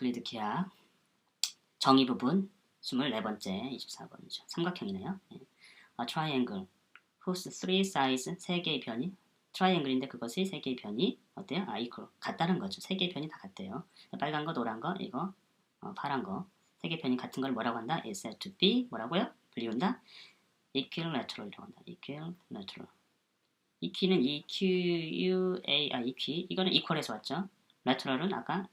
유클리드 기하 정의 부분 24번째 24번이죠. 삼각형이네요. 예. A triangle whose three sides 세 개의 변이 트라이앵글인데 그것의 세 개의 변이 어때요? 아 이퀄 같다는 거죠. 세 개의 변이 다 같대요. 빨간 거, 노란 거, 이거 어, 파란 거. 세 개의 변이 같은 걸 뭐라고 한다? is said to be 뭐라고요? 불리운다? equilateral이라고 한다. equilateral. equi는 e q u a 아 equi 이거는 equal에서 왔죠. lateral은 아까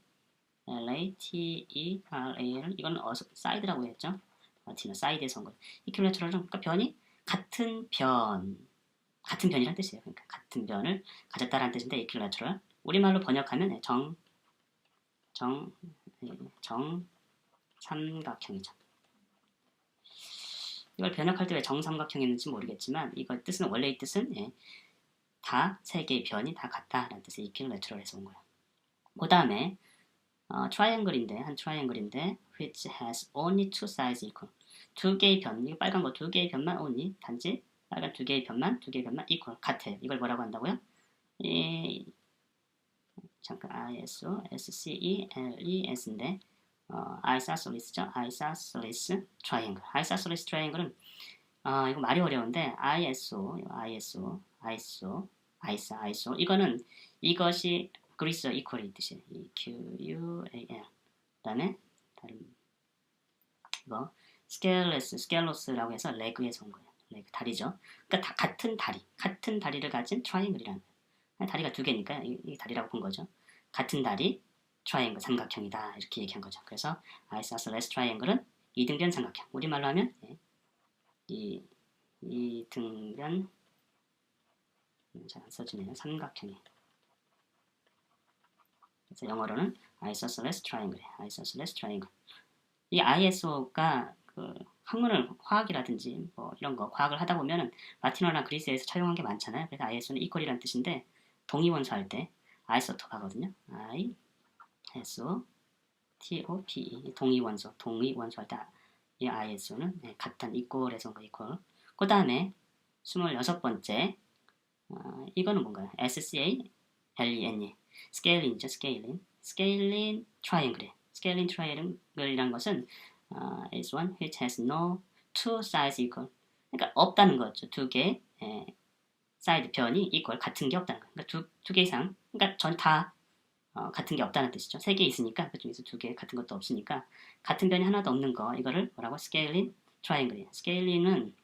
L A T E R A를 이거는 어서 사이드라고 했죠. 라틴어 사이드에서 온 거예요. equilateral은 그러니까 변이 같은 변 같은 변이란 뜻이에요. 그러니까 같은 변을 가졌다라는 뜻인데 equilateral 우리말로 번역하면 정, 정, 정 삼각형이죠. 이걸 번역할 때 왜 정삼각형이었는지 모르겠지만 이거 뜻은 원래의 뜻은 예, 다세 개의 변이 다 같다라는 뜻의 equilateral에서 온 거예요. 그 다음에 어, triangle인데 한 triangle인데 which has only two sides equal 두 개의 변, 이거 빨간 거 두 개의 변만 only 단지 빨간 두 개의 변만 두 개의 변만 equal 같아요. 이걸 뭐라고 한다고요? 이 잠깐 ISO SCELES인데 어, isosceles,죠 isosceles triangle. isosceles triangle은 어, 이거 말이 어려운데 ISO, ISO, ISO, ISO, ISO 이거는 이것이 그리스 이퀄이 뜻이에요. Q U A L. 그다음에 다른 이거 스켈레스, 스켈로스라고 해서 레그에서 온 거예요. 레그 다리죠. 그러니까 다 같은 다리, 같은 다리를 가진 트라이앵글이라는 거예요. 다리가 두 개니까 이, 이 다리라고 본 거죠. 같은 다리, 트라이앵글 삼각형이다 이렇게 얘기한 거죠. 그래서 아이소스레스 트라이앵글은 이등변 삼각형. 우리말로 하면 예, 이 이등변 잘 안 써지네요. 삼각형이. 그래서 영어로는 isosceles triangle, isosceles triangle. 이 ISO가 그 학문을 화학이라든지 뭐 이런 거 과학을 하다 보면은 라틴어나 그리스에서 차용한 게 많잖아요. 그래서 ISO는 이퀄이라는 뜻인데 동위원소 할 때 아이소톱 하거든요. I SO T O P E 동위원소 동위원소 할 때 이 ISO는 네, 같은 이퀄에서 온거 이퀄. 그 다음에 26번째 어, 이거는 뭔가요? SCA LEN 스케일링이죠. 스케일링. 스케일링 트라이앵글. 스케일링 트라이앵글이란 것은 uh, is one which has no two sides equal. 그러니까 없다는 거죠. 두 개, 예, 사이드 변이 equal 같은 게 없다는 거예요. 그러니까 두, 두개 이상, 그러니까 전다 어, 같은 게 없다는 뜻이죠. 세 개 있으니까 그 중에서 두 개 같은 것도 없으니까 같은 변이 하나도 없는 거 이거를 뭐라고 스케일링 트라이앵글이에요. 스케일링은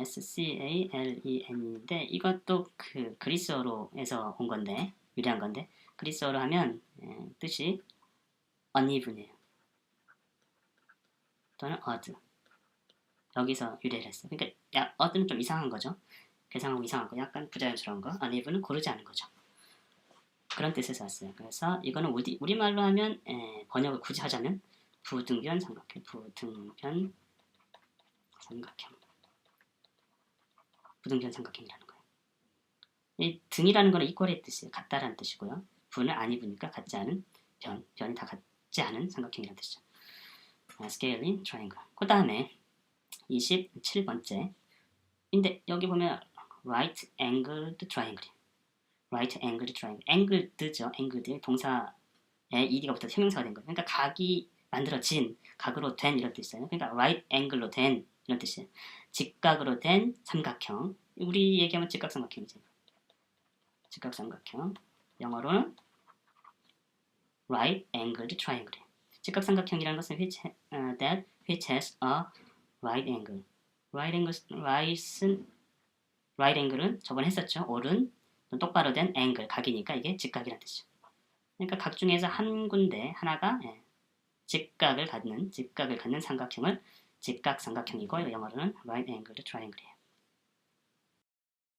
S-C-A-L-E-N인데 이것도 그 그리스어로에서 온 건데 유래한 건데 그리스어로 하면 예, 뜻이 uneven이에요. 또는 odd. 여기서 유래를 했어요. 그러니까 야, odd는 좀 이상한 거죠. 계상하고 이상한 거, 약간 부자연스러운 거. uneven은 고르지 않은 거죠. 그런 뜻에서 왔어요. 그래서 이거는 우리, 우리말로 하면 에, 번역을 굳이 하자면 부등변 삼각형, 부등변 삼각형. 부등변 삼각형이라는 거예요. 이 등이라는 거는 이퀄의 뜻이에요. 같다라는 뜻이고요. 부는 안 입으니까 같지 않은 변, 변이 다 같지 않은 삼각형이라는 뜻이죠. 스케일링 트라이앵글. 그 다음에 27번째. 근데 여기 보면 right angled triangle. right angled triangle. angled죠. angled 동사에 ed가 붙어서 형용사가 된 거예요. 그러니까 각이 만들어진 각으로 된 이런 뜻이에요. 그러니까 right angle로 된 이런 뜻이에요. 직각으로 된 삼각형. 우리 얘기하면 직각삼각형이죠. 직각삼각형. 영어로는 right angled triangle. 직각삼각형이라는 것은 which, uh, that which has a right angle. right angle, right은 right angle은 저번에 했었죠. 옳은 똑바로 된 angle, 각이니까 이게 직각이라는 뜻이죠. 그러니까 각 중에서 한 군데 하나가 예, 직각을 갖는 직각을 갖는 삼각형을 직각 삼각형 이고 영어로는 right angled triangle이에요.